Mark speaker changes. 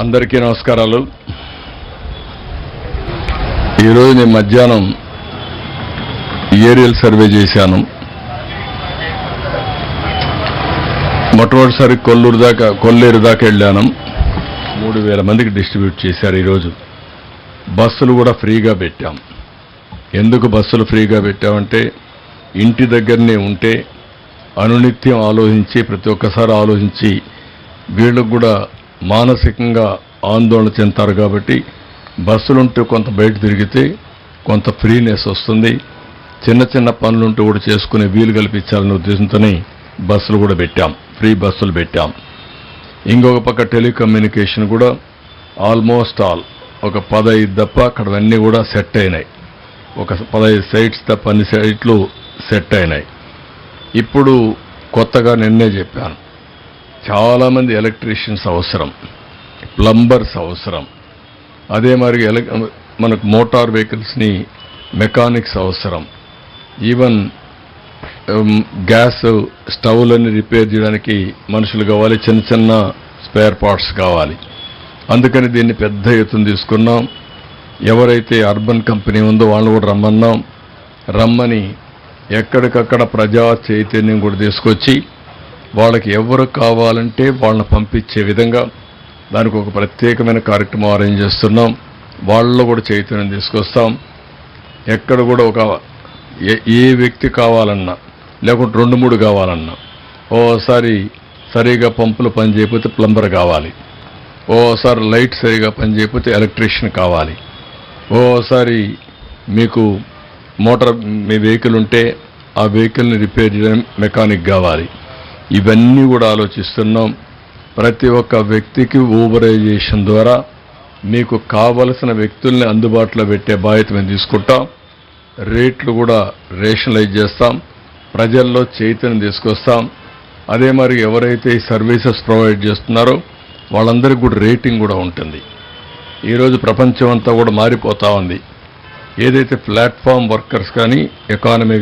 Speaker 1: అందరికీ నమస్కారాలు. ఈరోజు నేను మధ్యాహ్నం ఏరియల్ సర్వే చేశాను. మొట్టమొదటిసారి కొల్లూరు దాకా కొల్లేరు దాకా వెళ్ళాను. మూడు వేల మందికి డిస్ట్రిబ్యూట్ చేశారు ఈరోజు. బస్సులు కూడా ఫ్రీగా పెట్టాం. ఎందుకు బస్సులు ఫ్రీగా పెట్టామంటే ఇంటి దగ్గరనే ఉంటే అనునిత్యం ఆలోచించి ప్రతి ఒక్కసారి ఆలోచించి వీళ్ళకు కూడా మానసికంగా ఆందోళన చెందుతారు కాబట్టి బస్సులుంటే కొంత బయట తిరిగితే కొంత ఫ్రీనెస్ వస్తుంది. చిన్న చిన్న పనులుంటూ కూడా చేసుకునే వీలు కల్పించాలనే ఉద్దేశంతోనే బస్సులు కూడా పెట్టాం. ఫ్రీ బస్సులు పెట్టాం. ఇంకొక పక్క టెలికమ్యూనికేషన్ కూడా ఆల్మోస్ట్ ఆల్ ఒక పదహైదు తప్ప అక్కడవన్నీ కూడా సెట్ అయినాయి. ఒక పదహైదు సైట్స్ తప్ప అన్ని సైట్లు సెట్ అయినాయి. ఇప్పుడు కొత్తగా నిన్నే చెప్పాను. చాలామంది ఎలక్ట్రీషియన్స్ అవసరం ప్లంబర్స్ అవసరం. అదే మరి ఎలక్ మనకు మోటార్ వెహికల్స్ని మెకానిక్స్ అవసరం. ఈవెన్ గ్యాస్ స్టవ్లని రిపేర్ చేయడానికి మనుషులు కావాలి చిన్న చిన్న స్పేర్ పార్ట్స్ కావాలి. అందుకని దీన్ని పెద్ద ఎత్తున తీసుకున్నాం. ఎవరైతే అర్బన్ కంపెనీ ఉందో వాళ్ళు కూడా రమ్మన్నాం. రమ్మని ఎక్కడికక్కడ ప్రజా చైతన్యం కూడా తీసుకొచ్చి వాళ్ళకి ఎవరు కావాలంటే వాళ్ళని పంపించే విధంగా దానికి ఒక ప్రత్యేకమైన కార్యక్రమం అరేంజ్ చేస్తున్నాం. వాళ్ళలో కూడా చైతన్యం తీసుకొస్తాం. ఎక్కడ కూడా ఒక ఏ- ఏ వ్యక్తి కావాలన్నా లేకుంటే రెండు మూడు కావాలన్నా ఓసారి సరిగా పంపులు పని చేయకపోతే ప్లంబర్ కావాలి. ఓసారి లైట్ సరిగా పని చేయకపోతే ఎలక్ట్రీషియన్ కావాలి. ఓసారి మీకు మోటార్ మీ వెహికల్ ఉంటే ఆ వెహికల్ని రిపేర్ చేయడం మెకానిక్ కావాలి. ఇవన్నీ కూడా ఆలోచిస్తున్నాం. ప్రతి ఒక్క వ్యక్తికి ఊబరైజేషన్ ద్వారా మీకు కావలసిన వ్యక్తుల్ని అందుబాటులో పెట్టే బాధ్యత మేము తీసుకుంటాం. రేట్లు కూడా రేషనలైజ్ చేస్తాం. ప్రజల్లో చైతన్యం తీసుకొస్తాం. అదే మరి ఎవరైతే ఈ సర్వీసెస్ ప్రొవైడ్ చేస్తున్నారో వాళ్ళందరికీ కూడా రేటింగ్ కూడా ఉంటుంది. ఈరోజు ప్రపంచం అంతా కూడా మారిపోతా ఉంది. ఏదైతే ప్లాట్ఫామ్ వర్కర్స్ కానీ ఎకానమీ